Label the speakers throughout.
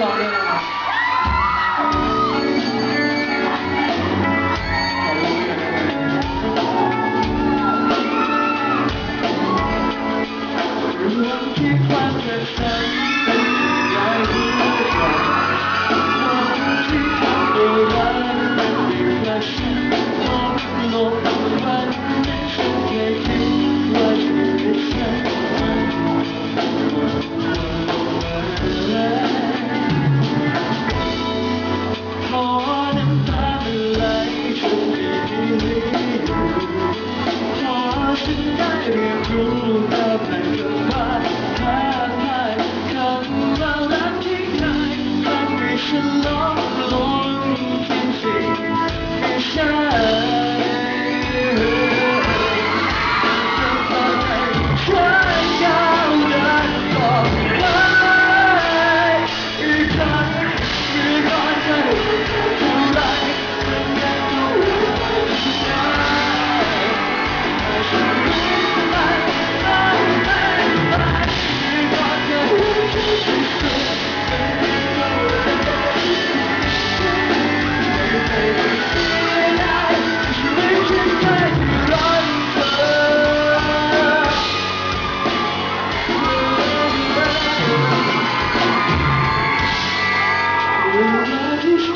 Speaker 1: มา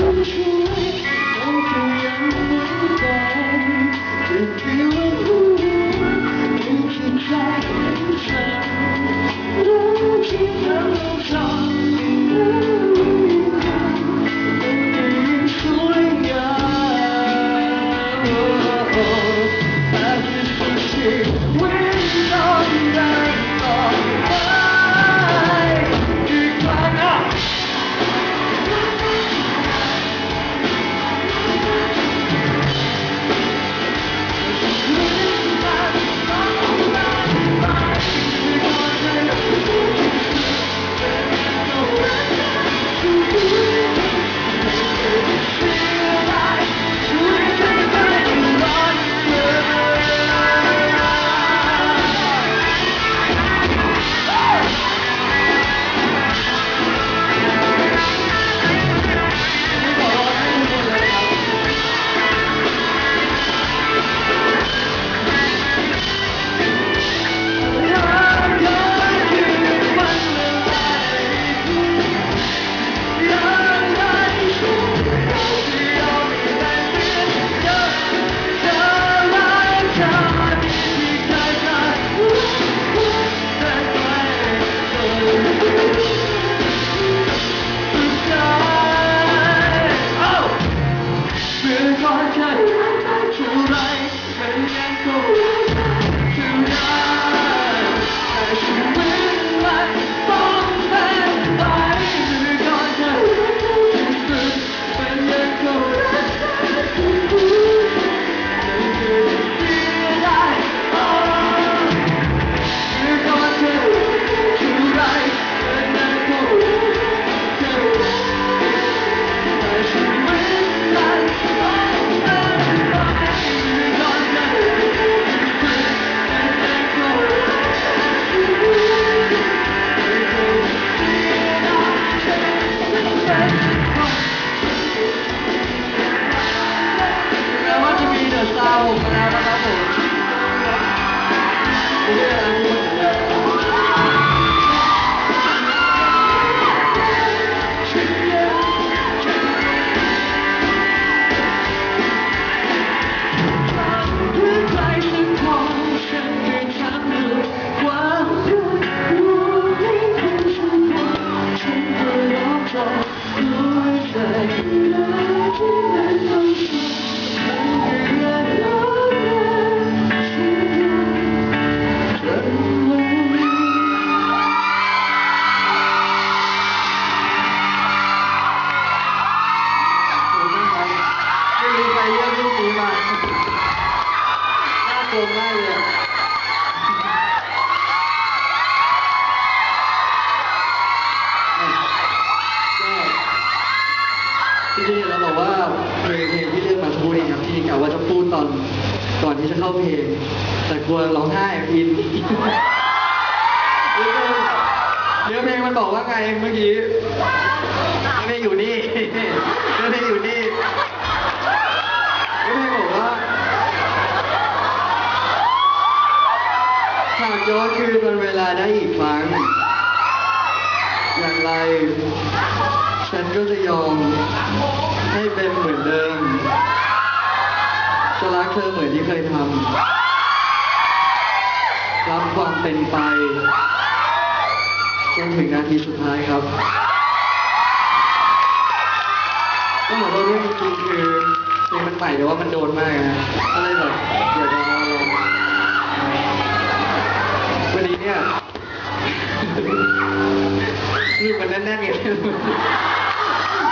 Speaker 1: า
Speaker 2: ที่ เดอะ ตอนก่อนที่จะเข้าเพลง แต่กลัวร้องไห้อินเนื้อเพลงมันบอกว่าไงเมื่อกี้ไม่ได้อยู่นี่ไม่ได้อยู่นี่ไม่ได้บอกว่าหากย้อนคืนวันเวลาได้อีกครั้งอย่างไร ฉันก็จะยอมให้เป็นเหมือนเดิม จะรักเธอเหมือนที่เคยทำรับความเป็นไปจนถึงนาทีสุดท้ายครับต้องขอโทษด้วยจริงคือเพลงมันใหม่แต่ว่ามันโดนมากนะก็เลยแบบเดี๋ยวจะมาลองวันนี้เนี่ยนี่มันแน่นๆไง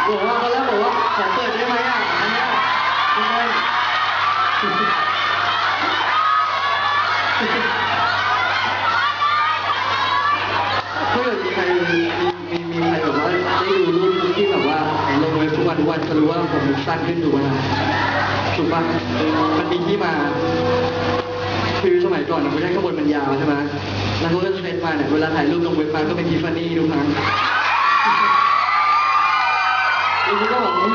Speaker 2: บอกว่าตอนแรกบอกว่าขอเปิดได้ไหมอะอันเนี้ยไม่ได้ถ้าเกิดมีใครมีมีมีใครแบบว่าได้ดูรูปที่แบบว่าลงไว้ทุกวันทุกวันจะรู้ว่าผมสั้น ขึ้นถูกไหมล่ะถูกปะมันมีที่มา คือสมัยก่อนเราไม่ได้ข้างบนมันยาวใช่ไหมแล้วก็เทรนมาเนี่ยเวลาถ่ายรูปลงเว็บมาก็เป็นทิฟฟานี่ทุกครั้งแล้วก็บอกว่า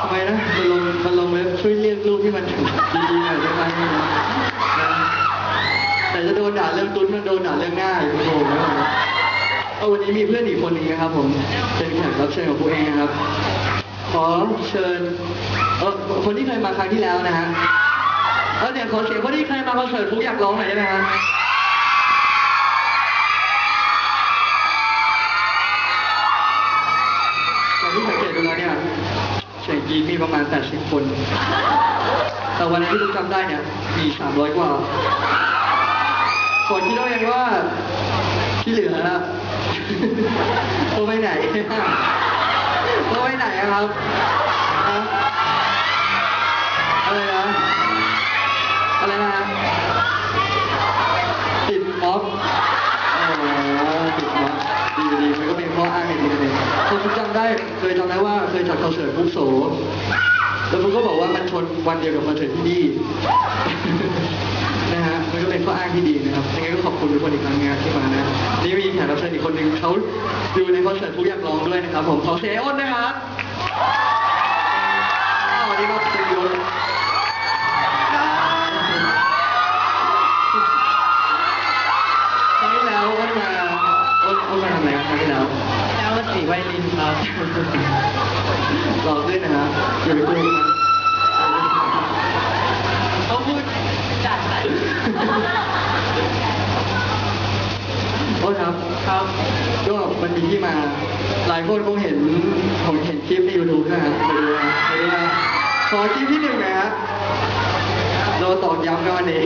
Speaker 2: ทำไมนะมันลงมันลงเว็บช่วยเรียกรูปที่มันดีๆหน่อยได้ไหมแต่จะโดนด่าเรื่องตุ้นมันโดนด่าเรื่องง่ายโอ้โหไม่ไหวเอาวันนี้มีเพื่อนอีกคนนึงนะครับ ผมเป็นแขกรับเชิญของผู้เองนะครับ ขอเชิญเออคนที่เคยมาครั้งที่แล้วนะฮะเออเดี๋ยวขอเสียงคนที่เคยมาคอนเสิร์ตฟุกอยากร้องหน่อยได้ไหมฮะจากที่สังเกตดูแล้วเนี่ยเสียงกรีมีประมาณ 80 คน แต่วันนั้นที่ฟุกจำได้เนี่ยมี 300 กว่า คนคิดเอาเองว่าที่เหลือนะโทรไปไหน โทรไปไหนอะครับฮะอะไรนะอะไรนะติดม็อบอ๋อติดม็อบดีดีมันก็เป็นข้ออ้างอีกทีหนึงผมจำได้เคยจำได้ว่าเคยจัดคอนเสิร์ตปุ๊บโสแล้วมันก็บอกว่ามันชนวันเดียวกับคอนเสิร์ตที่นี่นะฮะมันก็เป็นข้ออ้างที่ดีนะครับยังไงก็ขอบคุณทุกคนอีกครั้งนะครับที่มานะ นี่มีแขกรับเชิญอีกคนหนึ่งเขาดูในคอนเสิร์ตทุกอยากร้องด้วยนะครับผมขอเสียงอ้นนะครับอ้าวสวัสดีครับคุณยศ คนคง
Speaker 1: เห็น
Speaker 2: ผมเห็นคลิปในยูทูบนะฮะไปดูนะไปดูนะขอคลิปที่หนึ่งนะฮะเราตอกย้ำกันวันนี้